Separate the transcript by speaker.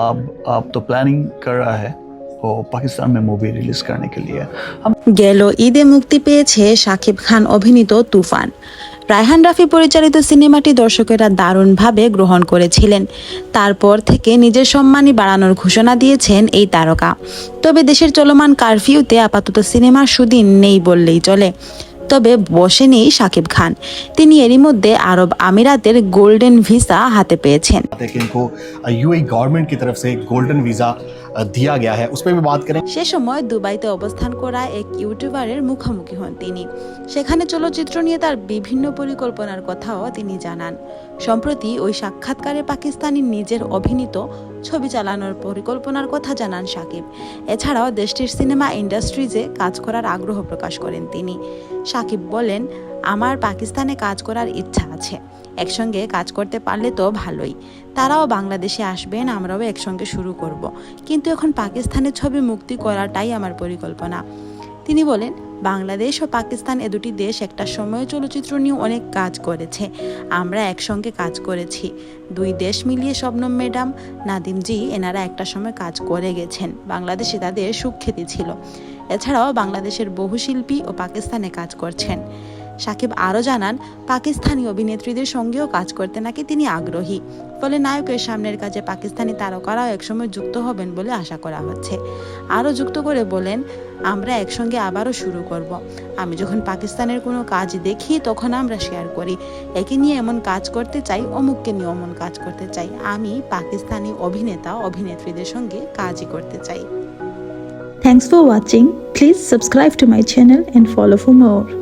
Speaker 1: अब अब तो प्लानिंग कर रहा है वो पाकिस्तान में मूवी रिलीज करने के लिए हम
Speaker 2: গেল ঈদে মুক্তি পেয়েছে শাকিব খান অভিনীত তুফান রায়হান রাফি পরিচালিত সিনেমাটি দর্শকেরা দারুণভাবে গ্রহণ করেছিলেন তারপর থেকে নিজের সম্মানই বাড়ানোর ঘোষণা দিয়েছেন এই তারকা তবে দেশের চলমান কারফিউতে আপাতত সিনেমার সুদিন নেই বললেই চলে তবে বসেনি শাকিব খান তিনি এরই মধ্যে আরব আমিরাতের গোল্ডেন ভিসা হাতে পেয়েছেন
Speaker 3: है कि इनको यूएई गवर्नमेंट की तरफ से गोल्डन वीज़ा दिया गया है उस पर भी बात करें
Speaker 2: সে সময় দুবাইতে অবস্থান করা এক ইউটিউবারের মুখোমুখি হন তিনি সেখানে চলচ্চিত্র নিয়ে তার বিভিন্ন পরিকল্পনার কথাও তিনি জানান সম্প্রতি ওই সাক্ষাৎকারে পাকিস্তানি নিজের অভিনীত ছবি চালানোর পরিকল্পনার কথা জানান সাকিব। এছাড়াও দেশটির সিনেমা ইন্ডাস্ট্রিজে কাজ করার আগ্রহ প্রকাশ করেন তিনি। সাকিব বলেন, আমার পাকিস্তানে কাজ করার ইচ্ছা আছে। একসঙ্গে কাজ করতে পারলে তো ভালোই। তারাও বাংলাদেশে আসবেন, আমরাও একসঙ্গে শুরু করব। কিন্তু এখন পাকিস্তানের ছবি মুক্তি করাটাই আমার পরিকল্পনা। তিনি বলেন বাংলাদেশ ও পাকিস্তান এ দুটি দেশ একটা সময় চলচ্চিত্র নিয়ে অনেক কাজ করেছে। আমরা একসঙ্গে কাজ করেছি। দুই দেশ মিলিয়ে শবনম ম্যাডাম, নাদিমজি, এনারা একটা সময় কাজ করে গেছেন। বাংলাদেশে তাদের সুখ্যাতি ছিল। এছাড়াও বাংলাদেশের বহু শিল্পী ও পাকিস্তানে কাজ করছেন। সাকিব আরও জানান, পাকিস্তানি অভিনেত্রীদের সঙ্গেও কাজ করতে নাকি তিনি আগ্রহী। ফলে নায়কের সামনের কাজে পাকিস্তানি তারকারাও একসময় যুক্ত হবেন বলে আশা করা হচ্ছে। আরও যুক্ত করে বলেন, আমরা একসঙ্গে আবারও শুরু করব। আমি যখন পাকিস্তানের কোনো কাজ দেখি, তখন আমরা শেয়ার করি। একে নিয়ে এমন কাজ করতে চাই, অমুককে নিয়ে অমন কাজ করতে চাই। আমি পাকিস্তানি অভিনেতা, অভিনেত্রীদের সঙ্গে কাজই করতে চাই।
Speaker 4: Thanks for watching. Please subscribe to my channel and follow for more.